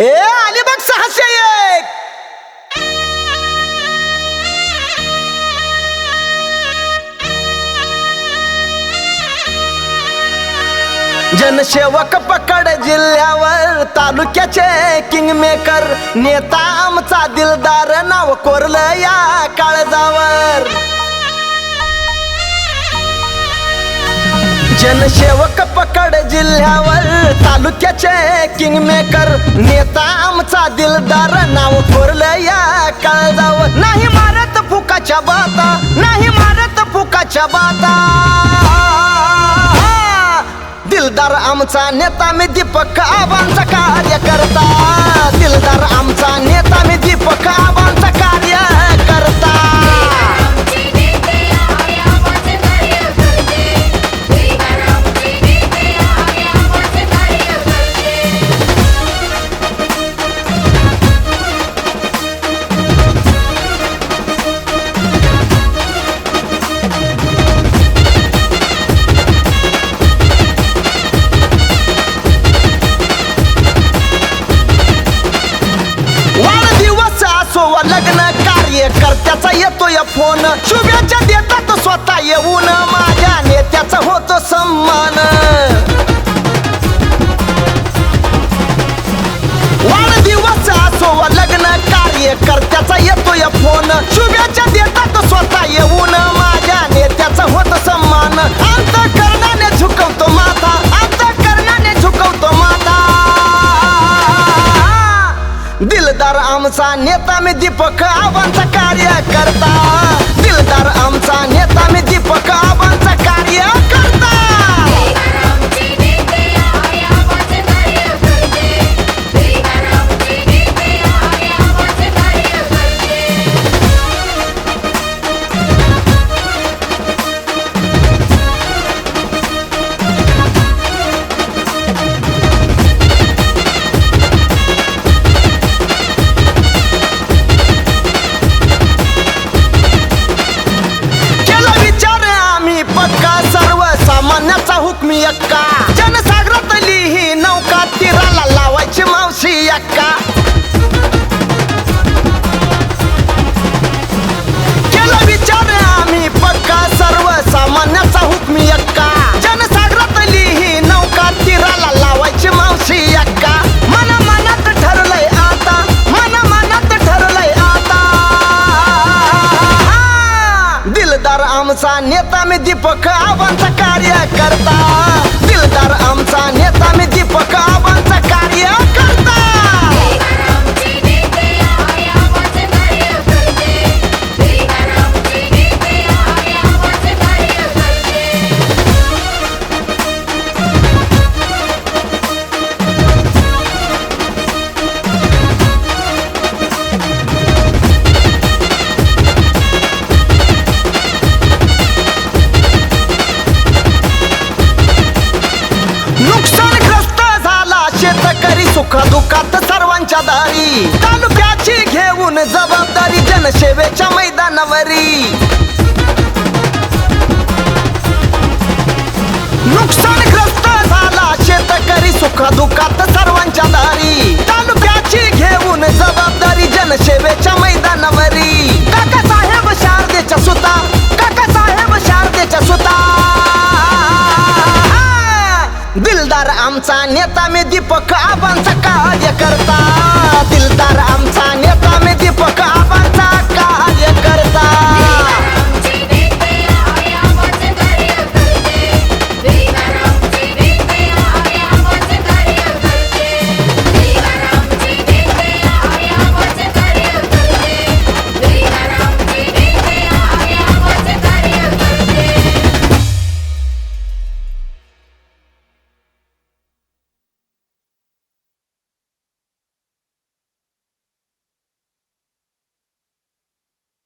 ए आली बघ सहाशे एक. जनसेवक पकड जिल्ह्यावर तालुक्याचे किंगमेकर नेता आमचा दिलदार नाव कोरलं या काळजावर. जनसेवक पकड जिल्ह्यावर. तालुक्याचे किंगमेकर नेता आमचा दिलदार नाव थोरलं या काळजावर. नाही मारत फुकाच्या बाता नाही मारत फुकाच्या बाता. दिलदार आमचा नेता मी दीपक आबांचा कार्यकर्ता. दिलदार आमचा नेता मी दीपक आबांचा असो लग्न लग्न कार्यकर्त्याचा येतोय फोन. शुभेच्छा देतात स्वतः येऊन माझ्या नेत्याचा होतो सन्मान. वाढदिवस असो लग्न लग्न कार्यकर्त्याचा येतोय फोन. आमचा नेता मी दीपक आबांचा कार्यकर्ता. yakka आमचा नेता मी दीपक आबांचा कार्यकर्ता. दिलदार आमचा नेता मी दीपक आबांचा नुकसानग्रस्त झाला. शेतकरी सुखदुःखात सर्वांच्या दारी. तालुक्याची घेऊन जबाबदारी जनसेवेच्या मैदानावरी. नुकसानग्रस्त झाला. शेतकरी सुखदुःखात सर्वांच्या आमचा नेता मी दीपक आबांचा कार्य करता.